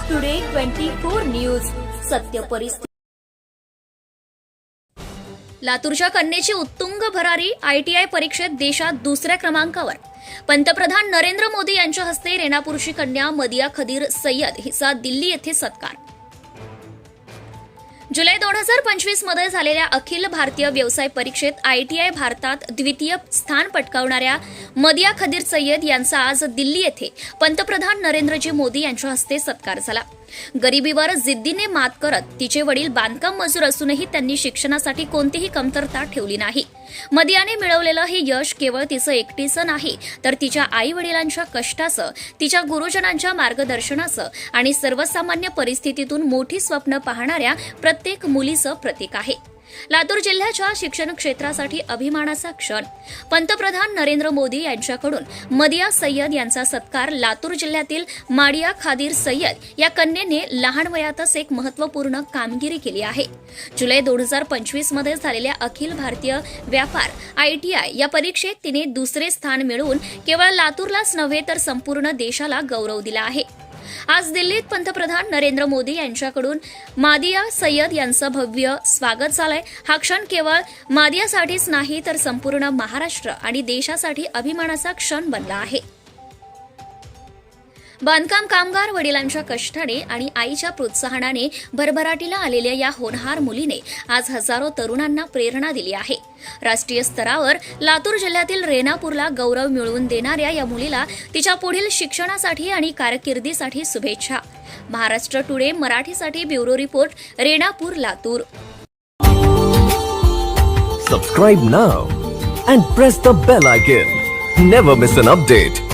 Maharashtra today twenty four news सत्य परिस्थिती. लातूरच्या कन्येची उत्तुंग भरारी आयटीआय परीक्षेत देशात दुसऱ्या क्रमांकावर. पंतप्रधान नरेंद्र मोदी यांच्या हस्ते रेणापूरची कन्या मदिया खदीर सय्यद हिचा दिल्ली येथे सत्कार. जुलै दोन हजार पंचवीसमध्ये झालेल्या अखिल भारतीय व्यवसाय परीक्षेत आयटीआय भारतात द्वितीय स्थान पटकावणाऱ्या मदिया खदीर सय्यद यांचा आज दिल्ली येथे पंतप्रधान नरेंद्रजी मोदी यांच्या हस्ते सत्कार झाला. गरिबीवर जिद्दीने मात करत तिचे वडील बांधकाम मजूर असूनही त्यांनी शिक्षणासाठी कोणतीही कमतरता ठेवली नाही. मदियाने मिळवलेलं हे यश केवळ तिचं एकटीचं नाही तर तिच्या आई वडिलांच्या कष्टाचं तिच्या गुरुजनांच्या मार्गदर्शनाचं आणि सर्वसामान्य परिस्थितीतून मोठी स्वप्न पाहणाऱ्या प्रत्येक मुलीचं प्रतीक आहे. लातूर जिल्ह्याच्या शिक्षण क्षेत्रासाठी अभिमानाचा क्षण. पंतप्रधान नरेंद्र मोदी यांच्याकडून मदिया सय्यद यांचा सत्कार लातूर जिल्ह्यातील माडिया खादीर सय्यद या कन्येने लहान वयातच एक महत्त्वपूर्ण कामगिरी केली आहे. जुलै दोन हजार पंचवीसमध्ये झालेल्या अखिल भारतीय व्यापार आयटीआय या परीक्षेत तिने दुसरे स्थान मिळवून केवळ लातूरलाच नव्हे तर संपूर्ण देशाला गौरव दिला आहे. आज दिल्लीत पंतप्रधान नरेंद्र मोदी यांच्याकडून मादिया सय्यद यांचं भव्य स्वागत झालंय. हा क्षण केवळ मादियासाठीच नाही तर संपूर्ण महाराष्ट्र आणि देशासाठी अभिमानाचा क्षण बनला आहे. बांधकाम कामगार वडिलांच्या कष्टाने आणि आईच्या प्रोत्साहनाने भरभराटीला आलेल्या या होनहार मुलीने आज हजारो तरुणांना प्रेरणा दिली आहे राष्ट्रीय स्तरावर लातूर जिल्ह्यातील रेणापूरला गौरव मिळवून देणाऱ्या या मुलीला तिच्या पुढील शिक्षणासाठी आणि कारकिर्दीसाठी शुभेच्छा महाराष्ट्र टुडे मराठीसाठी bureau report Renapur Latur Subscribe now and press the bell icon. Never miss an update.